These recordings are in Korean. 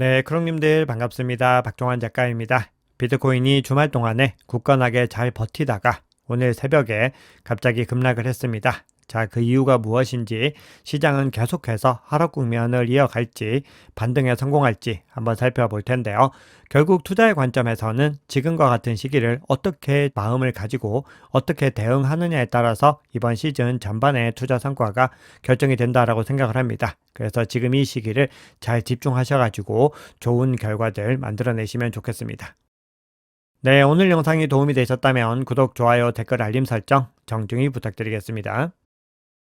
네, 크롱님들 반갑습니다. 박종환 작가입니다. 비트코인이 주말 동안에 굳건하게 잘 버티다가 오늘 새벽에 갑자기 급락을 했습니다. 자, 그 이유가 무엇인지 시장은 계속해서 하락 국면을 이어갈지 반등에 성공할지 한번 살펴볼 텐데요. 결국 투자의 관점에서는 지금과 같은 시기를 어떻게 마음을 가지고 어떻게 대응하느냐에 따라서 이번 시즌 전반의 투자 성과가 결정이 된다라고 생각을 합니다. 그래서 지금 이 시기를 잘 집중하셔가지고 좋은 결과들 만들어내시면 좋겠습니다. 네, 오늘 영상이 도움이 되셨다면 구독, 좋아요, 댓글, 알림 설정 정중히 부탁드리겠습니다.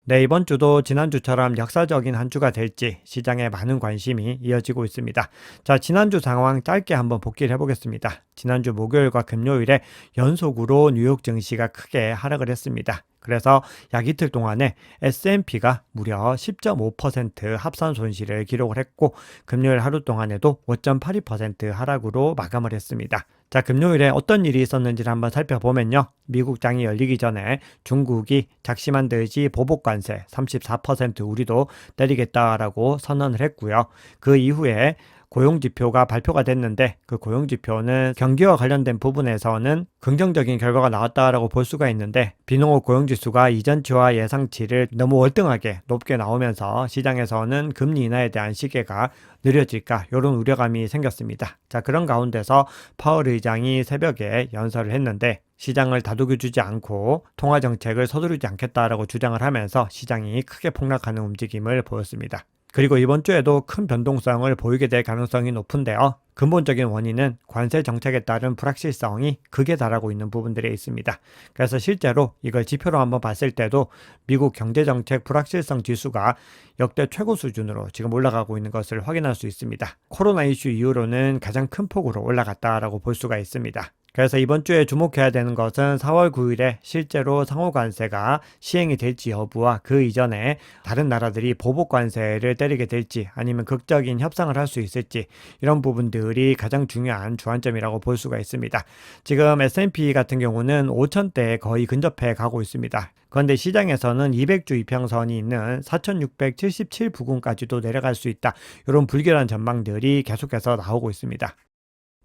네, 이번 주도 지난주처럼 역사적인 한 주가 될지 시장에 많은 관심이 이어지고 있습니다. 자, 지난주 상황 짧게 한번 복기를 해보겠습니다. 지난주 목요일과 금요일에 연속으로 뉴욕 증시가 크게 하락을 했습니다. 그래서 약 이틀 동안에 S&P가 무려 10.5% 합산 손실을 기록을 했고 금요일 하루 동안에도 5.82% 하락으로 마감을 했습니다. 자, 금요일에 어떤 일이 있었는지를 한번 살펴보면요. 미국 장이 열리기 전에 중국이 작심한 듯이 보복 관세 34% 우리도 때리겠다라고 선언을 했고요. 그 이후에 고용 지표가 발표가 됐는데 그 고용 지표는 경기와 관련된 부분에서는 긍정적인 결과가 나왔다라고 볼 수가 있는데 비농업 고용 지수가 이전치와 예상치를 너무 월등하게 높게 나오면서 시장에서는 금리 인하에 대한 시계가 느려질까 이런 우려감이 생겼습니다. 자 그런 가운데서 파월 의장이 새벽에 연설을 했는데 시장을 다독여 주지 않고 통화 정책을 서두르지 않겠다라고 주장을 하면서 시장이 크게 폭락하는 움직임을 보였습니다. 그리고 이번 주에도 큰 변동성을 보이게 될 가능성이 높은데요. 근본적인 원인은 관세 정책에 따른 불확실성이 극에 달하고 있는 부분들에 있습니다. 그래서 실제로 이걸 지표로 한번 봤을 때도 미국 경제 정책 불확실성 지수가 역대 최고 수준으로 지금 올라가고 있는 것을 확인할 수 있습니다. 코로나 이슈 이후로는 가장 큰 폭으로 올라갔다라고 볼 수가 있습니다. 그래서 이번 주에 주목해야 되는 것은 4월 9일에 실제로 상호 관세가 시행이 될지 여부와 그 이전에 다른 나라들이 보복 관세를 때리게 될지 아니면 극적인 협상을 할 수 있을지 이런 부분들이 가장 중요한 주안점이라고 볼 수가 있습니다. 지금 S&P 같은 경우는 5천대에 거의 근접해 가고 있습니다. 그런데 시장에서는 200주 이평선이 있는 4677 부근까지도 내려갈 수 있다. 이런 불길한 전망들이 계속해서 나오고 있습니다.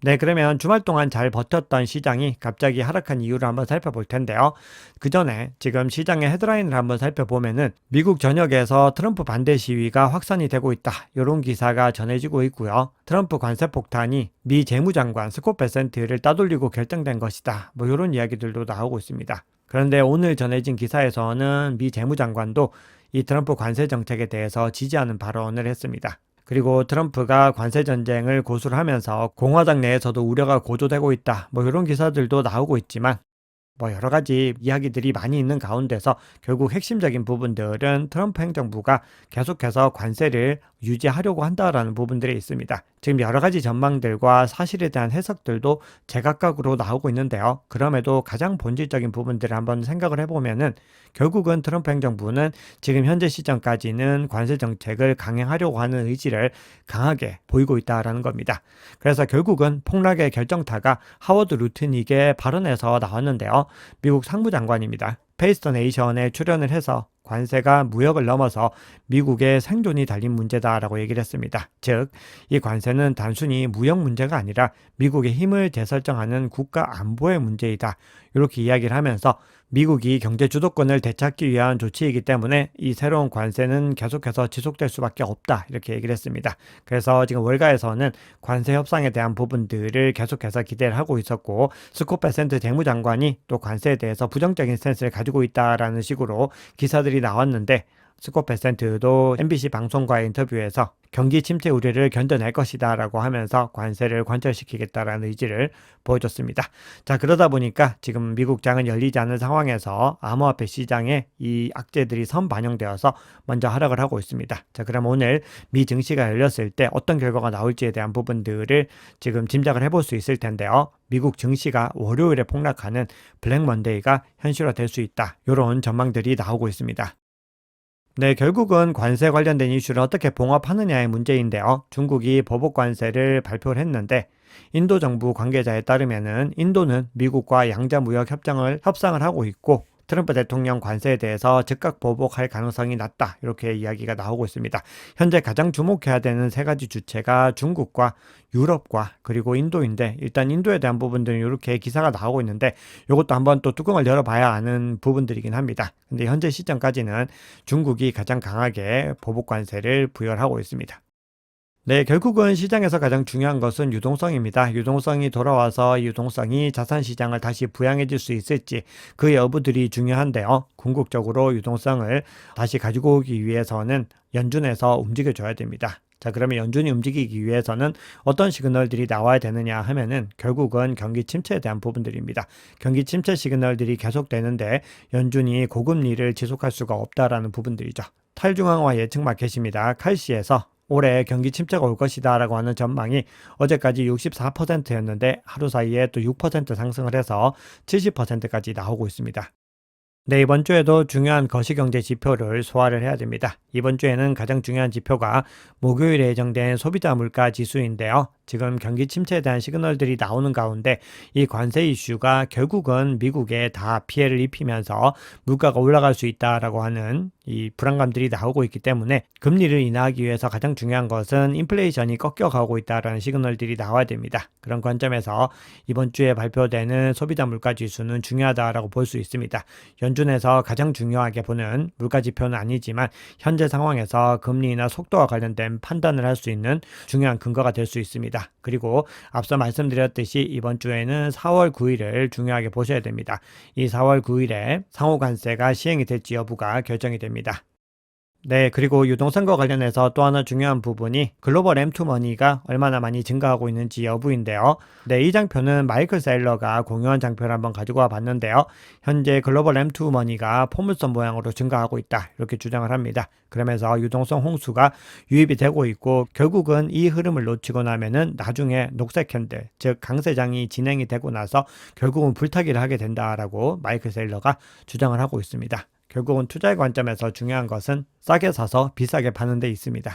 네, 그러면 주말 동안 잘 버텼던 시장이 갑자기 하락한 이유를 한번 살펴볼 텐데요. 그 전에 지금 시장의 헤드라인을 한번 살펴보면은 미국 전역에서 트럼프 반대 시위가 확산이 되고 있다. 이런 기사가 전해지고 있고요. 트럼프 관세 폭탄이 미 재무장관 스콧 베센트를 따돌리고 결정된 것이다. 뭐 이런 이야기들도 나오고 있습니다. 그런데 오늘 전해진 기사에서는 미 재무장관도 이 트럼프 관세 정책에 대해서 지지하는 발언을 했습니다. 그리고 트럼프가 관세 전쟁을 고수를 하면서 공화당 내에서도 우려가 고조되고 있다. 뭐 이런 기사들도 나오고 있지만 뭐 여러 가지 이야기들이 많이 있는 가운데서 결국 핵심적인 부분들은 트럼프 행정부가 계속해서 관세를 유지하려고 한다라는 부분들이 있습니다. 지금 여러 가지 전망들과 사실에 대한 해석들도 제각각으로 나오고 있는데요. 그럼에도 가장 본질적인 부분들을 한번 생각을 해보면은 결국은 트럼프 행정부는 지금 현재 시점까지는 관세 정책을 강행하려고 하는 의지를 강하게 보이고 있다라는 겁니다. 그래서 결국은 폭락의 결정타가 하워드 루트닉의 발언에서 나왔는데요. 미국 상무장관입니다. 페이스터 네이션에 출연을 해서 관세가 무역을 넘어서 미국의 생존이 달린 문제다라고 얘기를 했습니다. 즉, 이 관세는 단순히 무역 문제가 아니라 미국의 힘을 재설정하는 국가 안보의 문제이다. 이렇게 이야기를 하면서 미국이 경제 주도권을 되찾기 위한 조치이기 때문에 이 새로운 관세는 계속해서 지속될 수밖에 없다. 이렇게 얘기를 했습니다. 그래서 지금 월가에서는 관세 협상에 대한 부분들을 계속해서 기대를 하고 있었고 스콧 베센트 재무장관이 또 관세에 대해서 부정적인 스탠스를 가지고 있다라는 식으로 기사들이 나왔는데 스콧 베센트도 MBC 방송과의 인터뷰에서 경기 침체 우려를 견뎌낼 것이다 라고 하면서 관세를 관철시키겠다라는 의지를 보여줬습니다. 자, 그러다 보니까 지금 미국 장은 열리지 않은 상황에서 암호화폐 시장에 이 악재들이 선반영되어서 먼저 하락을 하고 있습니다. 자, 그럼 오늘 미 증시가 열렸을 때 어떤 결과가 나올지에 대한 부분들을 지금 짐작을 해볼 수 있을 텐데요. 미국 증시가 월요일에 폭락하는 블랙 먼데이가 현실화될 수 있다. 이런 전망들이 나오고 있습니다. 네, 결국은 관세 관련된 이슈를 어떻게 봉합하느냐의 문제인데요. 중국이 보복 관세를 발표를 했는데 인도 정부 관계자에 따르면은 인도는 미국과 양자 무역 협정을 협상을 하고 있고 트럼프 대통령 관세에 대해서 즉각 보복할 가능성이 낮다. 이렇게 이야기가 나오고 있습니다. 현재 가장 주목해야 되는 세 가지 주체가 중국과 유럽과 그리고 인도인데 일단 인도에 대한 부분들은 이렇게 기사가 나오고 있는데 이것도 한번 또 뚜껑을 열어봐야 아는 부분들이긴 합니다. 근데 현재 시점까지는 중국이 가장 강하게 보복 관세를 부여하고 있습니다. 네, 결국은 시장에서 가장 중요한 것은 유동성입니다. 유동성이 돌아와서 유동성이 자산 시장을 다시 부양해 줄 수 있을지 그 여부들이 중요한데요. 궁극적으로 유동성을 다시 가지고 오기 위해서는 연준에서 움직여 줘야 됩니다. 자, 그러면 연준이 움직이기 위해서는 어떤 시그널들이 나와야 되느냐 하면은 결국은 경기 침체에 대한 부분들입니다. 경기 침체 시그널들이 계속되는데 연준이 고금리를 지속할 수가 없다라는 부분들이죠. 탈중앙화 예측 마켓입니다. 칼시에서 올해 경기 침체가 올 것이다라고 하는 전망이 어제까지 64%였는데 하루 사이에 또 6% 상승을 해서 70%까지 나오고 있습니다. 네, 이번 주에도 중요한 거시경제 지표를 소화를 해야 됩니다. 이번 주에는 가장 중요한 지표가 목요일에 예정된 소비자 물가 지수인데요. 지금 경기 침체에 대한 시그널들이 나오는 가운데 이 관세 이슈가 결국은 미국에 다 피해를 입히면서 물가가 올라갈 수 있다라고 하는 이 불안감들이 나오고 있기 때문에 금리를 인하하기 위해서 가장 중요한 것은 인플레이션이 꺾여가고 있다라는 시그널들이 나와야 됩니다. 그런 관점에서 이번 주에 발표되는 소비자 물가 지수는 중요하다라고 볼 수 있습니다. 연준에서 가장 중요하게 보는 물가 지표는 아니지만 현재 상황에서 금리나 속도와 관련된 판단을 할 수 있는 중요한 근거가 될 수 있습니다. 그리고 앞서 말씀드렸듯이 이번 주에는 4월 9일을 중요하게 보셔야 됩니다. 이 4월 9일에 상호 관세가 시행이 될지 여부가 결정이 됩니다. 네, 그리고 유동성과 관련해서 또 하나 중요한 부분이 글로벌 M2 머니가 얼마나 많이 증가하고 있는지 여부인데요. 네, 이 장표는 마이클 셀러가 공유한 장표를 한번 가지고 와 봤는데요. 현재 글로벌 M2 머니가 포물선 모양으로 증가하고 있다. 이렇게 주장을 합니다. 그러면서 유동성 홍수가 유입이 되고 있고 결국은 이 흐름을 놓치고 나면은 나중에 녹색 캔들, 즉 강세장이 진행이 되고 나서 결국은 불타기를 하게 된다라고 마이클 셀러가 주장을 하고 있습니다. 결국은 투자의 관점에서 중요한 것은 싸게 사서 비싸게 파는 데 있습니다.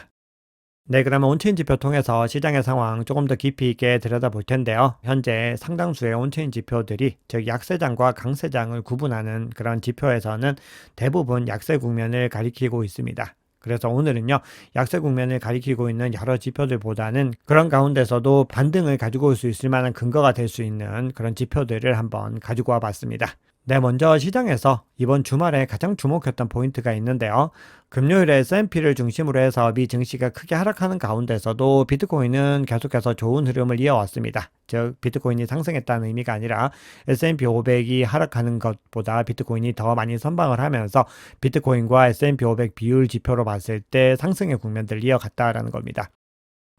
네, 그러면 온체인 지표 통해서 시장의 상황 조금 더 깊이 있게 들여다볼 텐데요. 현재 상당수의 온체인 지표들이 즉 약세장과 강세장을 구분하는 그런 지표에서는 대부분 약세 국면을 가리키고 있습니다. 그래서 오늘은요, 약세 국면을 가리키고 있는 여러 지표들보다는 그런 가운데서도 반등을 가지고 올 수 있을 만한 근거가 될 수 있는 그런 지표들을 한번 가지고 와 봤습니다. 네, 먼저 시장에서 이번 주말에 가장 주목했던 포인트가 있는데요. 금요일에 S&P를 중심으로 해서 미 증시가 크게 하락하는 가운데서도 비트코인은 계속해서 좋은 흐름을 이어왔습니다. 즉 비트코인이 상승했다는 의미가 아니라 S&P 500이 하락하는 것보다 비트코인이 더 많이 선방을 하면서 비트코인과 S&P 500 비율 지표로 봤을 때 상승의 국면들을 이어갔다라는 겁니다.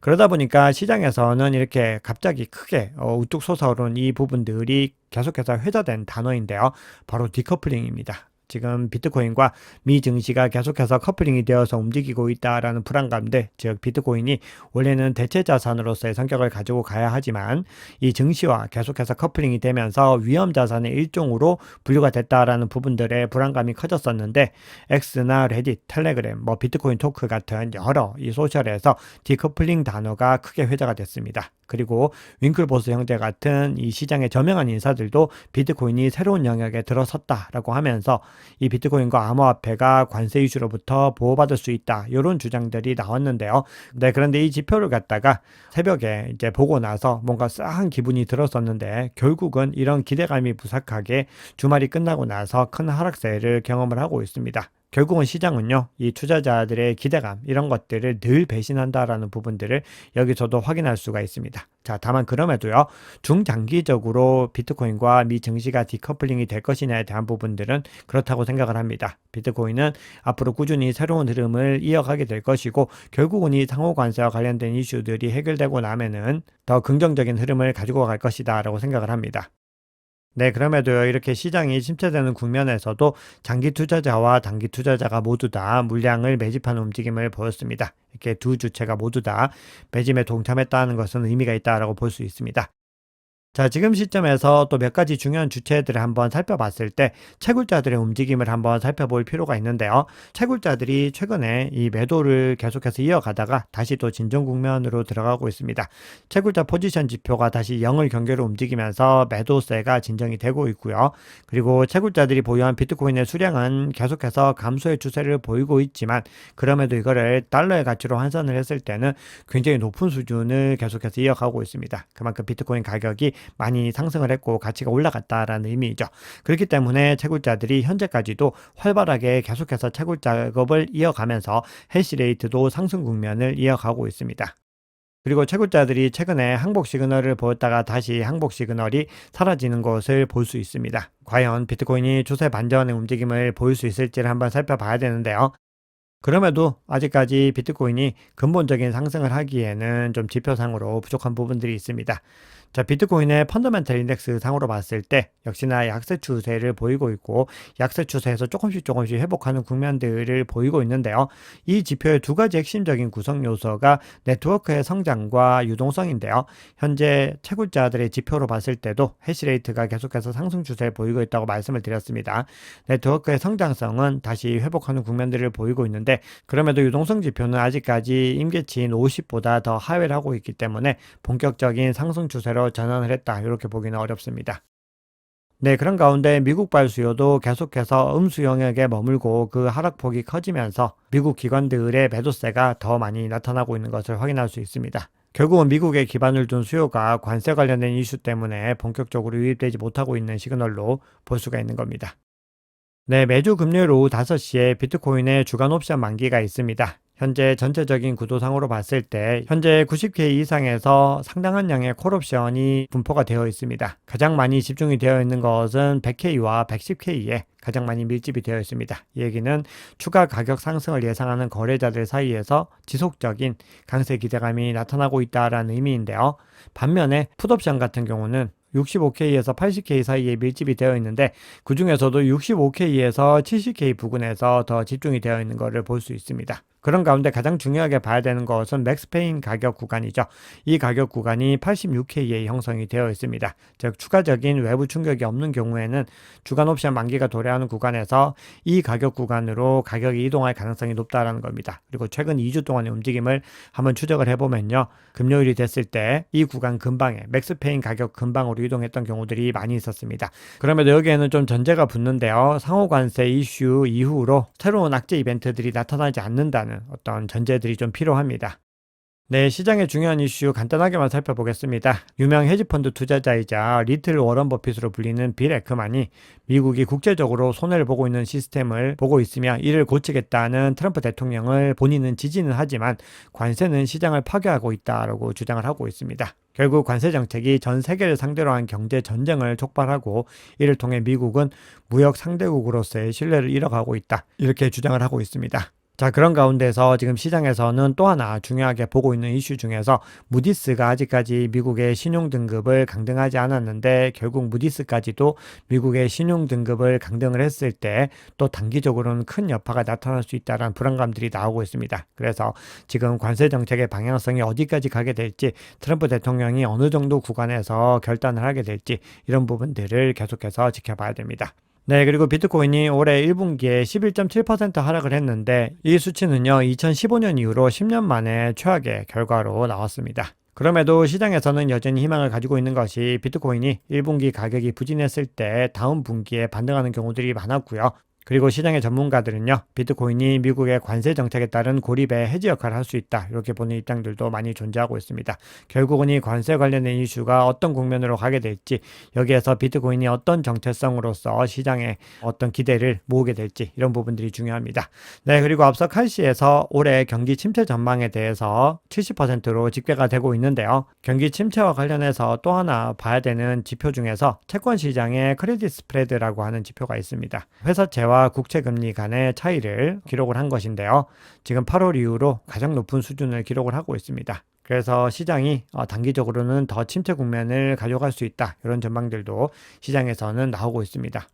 그러다 보니까 시장에서는 이렇게 갑자기 크게 어, 우뚝 솟아오른 이 부분들이 계속해서 회자된 단어인데요. 바로 디커플링입니다. 지금 비트코인과 미 증시가 계속해서 커플링이 되어서 움직이고 있다라는 불안감들, 즉 비트코인이 원래는 대체 자산으로서의 성격을 가지고 가야 하지만 이 증시와 계속해서 커플링이 되면서 위험 자산의 일종으로 분류가 됐다라는 부분들의 불안감이 커졌었는데 엑스나 레딧, 텔레그램, 뭐 비트코인 토크 같은 여러 이 소셜에서 디커플링 단어가 크게 회자가 됐습니다. 그리고 윙클보스 형제 같은 이 시장의 저명한 인사들도 비트코인이 새로운 영역에 들어섰다라고 하면서 이 비트코인과 암호화폐가 관세 이슈로부터 보호받을 수 있다. 이런 주장들이 나왔는데요. 네, 그런데 이 지표를 갖다가 새벽에 이제 보고 나서 뭔가 싸한 기분이 들었었는데 결국은 이런 기대감이 무삭하게 주말이 끝나고 나서 큰 하락세를 경험을 하고 있습니다. 결국은 시장은요, 이 투자자들의 기대감, 이런 것들을 늘 배신한다라는 부분들을 여기서도 확인할 수가 있습니다. 자, 다만 그럼에도요, 중장기적으로 비트코인과 미 증시가 디커플링이 될 것이냐에 대한 부분들은 그렇다고 생각을 합니다. 비트코인은 앞으로 꾸준히 새로운 흐름을 이어가게 될 것이고, 결국은 이 상호 관세와 관련된 이슈들이 해결되고 나면은 더 긍정적인 흐름을 가지고 갈 것이다 라고 생각을 합니다. 네, 그럼에도요, 이렇게 시장이 침체되는 국면에서도 장기 투자자와 단기 투자자가 모두 다 물량을 매집하는 움직임을 보였습니다. 이렇게 두 주체가 모두 다 매집에 동참했다는 것은 의미가 있다라고 볼 수 있습니다. 자, 지금 시점에서 또 몇 가지 중요한 주체들을 한번 살펴봤을 때 채굴자들의 움직임을 한번 살펴볼 필요가 있는데요. 채굴자들이 최근에 이 매도를 계속해서 이어가다가 다시 또 진정 국면으로 들어가고 있습니다. 채굴자 포지션 지표가 다시 0을 경계로 움직이면서 매도세가 진정이 되고 있고요. 그리고 채굴자들이 보유한 비트코인의 수량은 계속해서 감소의 추세를 보이고 있지만 그럼에도 이거를 달러의 가치로 환산을 했을 때는 굉장히 높은 수준을 계속해서 이어가고 있습니다. 그만큼 비트코인 가격이 많이 상승을 했고 가치가 올라갔다라는 의미이죠. 그렇기 때문에 채굴자들이 현재까지도 활발하게 계속해서 채굴 작업을 이어가면서 해시레이트도 상승 국면을 이어가고 있습니다. 그리고 채굴자들이 최근에 항복 시그널을 보였다가 다시 항복 시그널이 사라지는 것을 볼 수 있습니다. 과연 비트코인이 추세 반전의 움직임을 보일 수 있을지를 한번 살펴봐야 되는데요. 그럼에도 아직까지 비트코인이 근본적인 상승을 하기에는 좀 지표상으로 부족한 부분들이 있습니다. 자, 비트코인의 펀더멘탈 인덱스 상으로 봤을 때 역시나 약세 추세를 보이고 있고 약세 추세에서 조금씩 조금씩 회복하는 국면들을 보이고 있는데요. 이 지표의 두 가지 핵심적인 구성 요소가 네트워크의 성장과 유동성인데요. 현재 채굴자들의 지표로 봤을 때도 해시레이트가 계속해서 상승 추세를 보이고 있다고 말씀을 드렸습니다. 네트워크의 성장성은 다시 회복하는 국면들을 보이고 있는데 그럼에도 유동성 지표는 아직까지 임계치인 50보다 더 하회를 하고 있기 때문에 본격적인 상승 추세로 전환을 했다. 이렇게 보기는 어렵습니다. 네, 그런 가운데 미국발 수요도 계속해서 음수 영역에 머물고 그 하락폭이 커지면서 미국 기관들의 매도세가 더 많이 나타나고 있는 것을 확인할 수 있습니다. 결국은 미국에 기반을 둔 수요가 관세 관련된 이슈 때문에 본격적으로 유입되지 못하고 있는 시그널로 볼 수가 있는 겁니다. 네, 매주 금요일 오후 5시에 비트코인의 주간 옵션 만기가 있습니다. 현재 전체적인 구도상으로 봤을 때 현재 90K 이상에서 상당한 양의 콜옵션이 분포가 되어 있습니다. 가장 많이 집중이 되어 있는 것은 100K와 110K에 가장 많이 밀집이 되어 있습니다. 이 얘기는 추가 가격 상승을 예상하는 거래자들 사이에서 지속적인 강세 기대감이 나타나고 있다라는 의미인데요. 반면에 풋옵션 같은 경우는 65K에서 80K 사이에 밀집이 되어 있는데 그 중에서도 65K에서 70K 부근에서 더 집중이 되어 있는 것을 볼 수 있습니다. 그런 가운데 가장 중요하게 봐야 되는 것은 맥스페인 가격 구간이죠. 이 가격 구간이 86K에 형성이 되어 있습니다. 즉 추가적인 외부 충격이 없는 경우에는 주간 옵션 만기가 도래하는 구간에서 이 가격 구간으로 가격이 이동할 가능성이 높다라는 겁니다. 그리고 최근 2주 동안의 움직임을 한번 추적을 해보면요. 금요일이 됐을 때 이 구간 근방에 맥스페인 가격 근방으로 이동했던 경우들이 많이 있었습니다. 그럼에도 여기에는 좀 전제가 붙는데요. 상호관세 이슈 이후로 새로운 악재 이벤트들이 나타나지 않는다는 어떤 전제들이 좀 필요합니다. 네, 시장의 중요한 이슈 간단하게만 살펴보겠습니다. 유명 헤지펀드 투자자이자 리틀 워런 버핏으로 불리는 빌 에크만이 미국이 국제적으로 손해를 보고 있는 시스템을 보고 있으며 이를 고치겠다는 트럼프 대통령을 본인은 지지는 하지만 관세는 시장을 파괴하고 있다라고 주장을 하고 있습니다. 결국 관세 정책이 전 세계를 상대로 한 경제 전쟁을 촉발하고 이를 통해 미국은 무역 상대국으로서의 신뢰를 잃어가고 있다. 이렇게 주장을 하고 있습니다. 자, 그런 가운데서 지금 시장에서는 또 하나 중요하게 보고 있는 이슈 중에서 무디스가 아직까지 미국의 신용 등급을 강등하지 않았는데 결국 무디스까지도 미국의 신용 등급을 강등을 했을 때 또 단기적으로는 큰 여파가 나타날 수 있다는 불안감들이 나오고 있습니다. 그래서 지금 관세 정책의 방향성이 어디까지 가게 될지 트럼프 대통령이 어느 정도 구간에서 결단을 하게 될지 이런 부분들을 계속해서 지켜봐야 됩니다. 네, 그리고 비트코인이 올해 1분기에 11.7% 하락을 했는데 이 수치는요, 2015년 이후로 10년 만에 최악의 결과로 나왔습니다. 그럼에도 시장에서는 여전히 희망을 가지고 있는 것이 비트코인이 1분기 가격이 부진했을 때 다음 분기에 반등하는 경우들이 많았고요. 그리고 시장의 전문가들은요, 비트코인이 미국의 관세 정책에 따른 고립의 해지 역할을 할 수 있다. 이렇게 보는 입장들도 많이 존재하고 있습니다. 결국은 이 관세 관련된 이슈가 어떤 국면으로 가게 될지, 여기에서 비트코인이 어떤 정체성으로서 시장에 어떤 기대를 모으게 될지, 이런 부분들이 중요합니다. 네, 그리고 앞서 칼시에서 올해 경기 침체 전망에 대해서 70%로 집계가 되고 있는데요. 경기 침체와 관련해서 또 하나 봐야 되는 지표 중에서 채권 시장의 크레딧 스프레드라고 하는 지표가 있습니다. 회사채와 국채 금리 간의 차이를 기록을 한 것인데요. 지금 8월 이후로 가장 높은 수준을 기록을 하고 있습니다. 그래서 시장이 어, 단기적으로는 더 침체 국면을 가져갈 수 있다. 이런 전망들도 시장에서는 나오고 있습니다.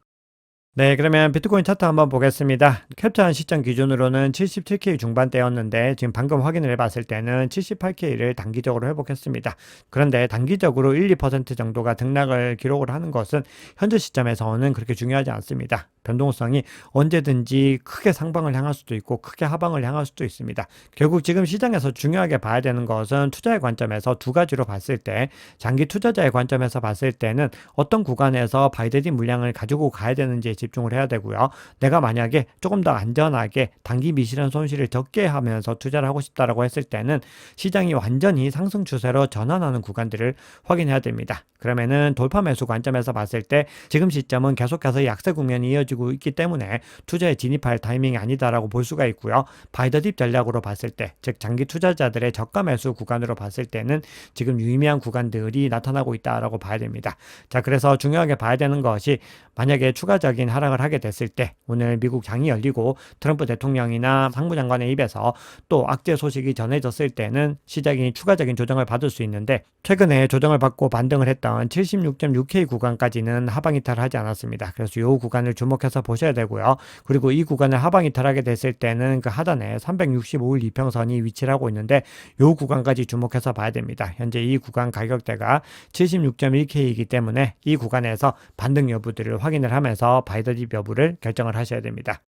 네, 그러면 비트코인 차트 한번 보겠습니다. 캡처한 시점 기준으로는 77K 중반대였는데 지금 방금 확인을 해봤을 때는 78K를 단기적으로 회복했습니다. 그런데 단기적으로 1, 2% 정도가 등락을 기록을 하는 것은 현재 시점에서는 그렇게 중요하지 않습니다. 변동성이 언제든지 크게 상방을 향할 수도 있고 크게 하방을 향할 수도 있습니다. 결국 지금 시장에서 중요하게 봐야 되는 것은 투자의 관점에서 두 가지로 봤을 때 장기 투자자의 관점에서 봤을 때는 어떤 구간에서 바이데디 물량을 가지고 가야 되는지 집중을 해야 되고요. 내가 만약에 조금 더 안전하게 단기 미실현 손실을 적게 하면서 투자를 하고 싶다라고 했을 때는 시장이 완전히 상승 추세로 전환하는 구간들을 확인해야 됩니다. 그러면은 돌파 매수 관점에서 봤을 때 지금 시점은 계속해서 약세 국면이 이어지고 있기 때문에 투자에 진입할 타이밍이 아니다라고 볼 수가 있고요. 바이더딥 전략으로 봤을 때, 즉 장기 투자자들의 저가 매수 구간으로 봤을 때는 지금 유의미한 구간들이 나타나고 있다라고 봐야 됩니다. 자, 그래서 중요하게 봐야 되는 것이 만약에 추가적인 하락을 하게 됐을 때 오늘 미국 장이 열리고 트럼프 대통령이나 상무장관의 입에서 또 악재 소식이 전해졌을 때는 시장이 추가적인 조정을 받을 수 있는데 최근에 조정을 받고 반등을 했던 76.6K 구간까지는 하방 이탈하지 않았습니다. 그래서 이 구간을 주목해서 보셔야 되고요. 그리고 이 구간을 하방 이탈하게 됐을 때는 그 하단에 365일 이평선이 위치를 하고 있는데 이 구간까지 주목해서 봐야 됩니다. 현재 이 구간 가격대가 76.1K이기 때문에 이 구간에서 반등 여부들을 확인을 하면서 바이더딥 여부를 결정을 하셔야 됩니다.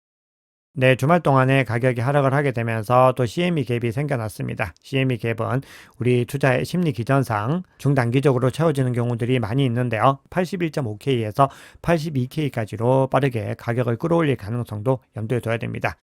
네, 주말 동안에 가격이 하락을 하게 되면서 또 CME 갭이 생겨났습니다. CME 갭은 우리 투자의 심리 기전상 중단기적으로 채워지는 경우들이 많이 있는데요. 81.5K에서 82K까지로 빠르게 가격을 끌어올릴 가능성도 염두에 둬야 됩니다.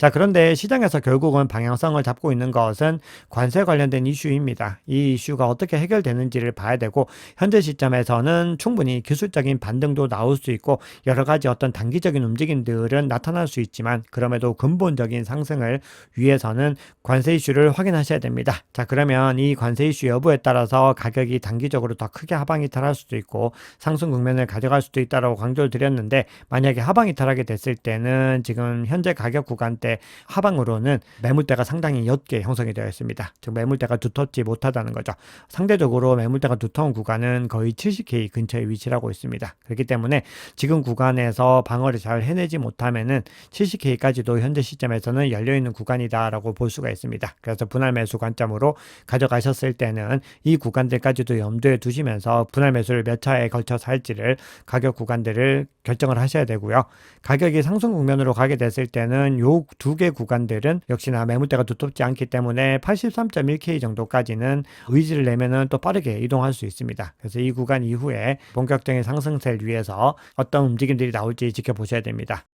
자, 그런데 시장에서 결국은 방향성을 잡고 있는 것은 관세 관련된 이슈입니다. 이 이슈가 어떻게 해결되는지를 봐야 되고, 현재 시점에서는 충분히 기술적인 반등도 나올 수 있고, 여러 가지 어떤 단기적인 움직임들은 나타날 수 있지만, 그럼에도 근본적인 상승을 위해서는 관세 이슈를 확인하셔야 됩니다. 자, 그러면 이 관세 이슈 여부에 따라서 가격이 단기적으로 더 크게 하방 이탈할 수도 있고, 상승 국면을 가져갈 수도 있다라고 강조를 드렸는데, 만약에 하방 이탈하게 됐을 때는 지금 현재 가격 구간 대 하방으로는 매물대가 상당히 옅게 형성이 되어 있습니다. 즉 매물대가 두텁지 못하다는 거죠. 상대적으로 매물대가 두터운 구간은 거의 70K 근처에 위치를 하고 있습니다. 그렇기 때문에 지금 구간에서 방어를 잘 해내지 못하면은 70K까지도 현재 시점에서는 열려 있는 구간이다라고 볼 수가 있습니다. 그래서 분할 매수 관점으로 가져가셨을 때는 이 구간들까지도 염두에 두시면서 분할 매수를 몇 차에 걸쳐서 할지를 가격 구간들을 결정을 하셔야 되고요. 가격이 상승 국면으로 가게 됐을 때는 요두 개 구간들은 역시나 매물대가 두텁지 않기 때문에 83.1K 정도까지는 의지를 내면은 또 빠르게 이동할 수 있습니다. 그래서 이 구간 이후에 본격적인 상승세를 위해서 어떤 움직임들이 나올지 지켜보셔야 됩니다.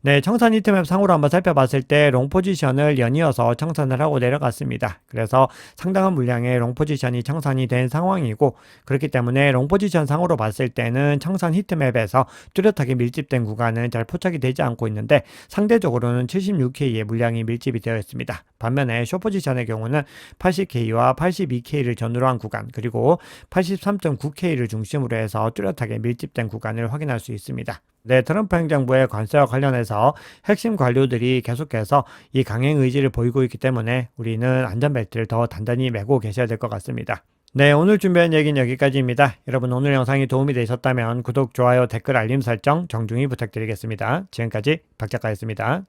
네, 청산 히트맵 상으로 한번 살펴봤을 때 롱 포지션을 연이어서 청산을 하고 내려갔습니다. 그래서 상당한 물량의 롱 포지션이 청산이 된 상황이고 그렇기 때문에 롱 포지션 상으로 봤을 때는 청산 히트맵에서 뚜렷하게 밀집된 구간은 잘 포착이 되지 않고 있는데 상대적으로는 76K의 물량이 밀집이 되어 있습니다. 반면에 쇼 포지션의 경우는 80K와 82K를 전후로 한 구간 그리고 83.9K를 중심으로 해서 뚜렷하게 밀집된 구간을 확인할 수 있습니다. 네, 트럼프 행정부의 관세와 관련 해서 핵심 관료들이 계속해서 이 강행 의지를 보이고 있기 때문에 우리는 안전벨트를 더 단단히 매고 계셔야 될 것 같습니다. 네, 오늘 준비한 얘기는 여기까지입니다. 여러분 오늘 영상이 도움이 되셨다면 구독, 좋아요, 댓글, 알림 설정 정중히 부탁드리겠습니다. 지금까지 박 작가였습니다.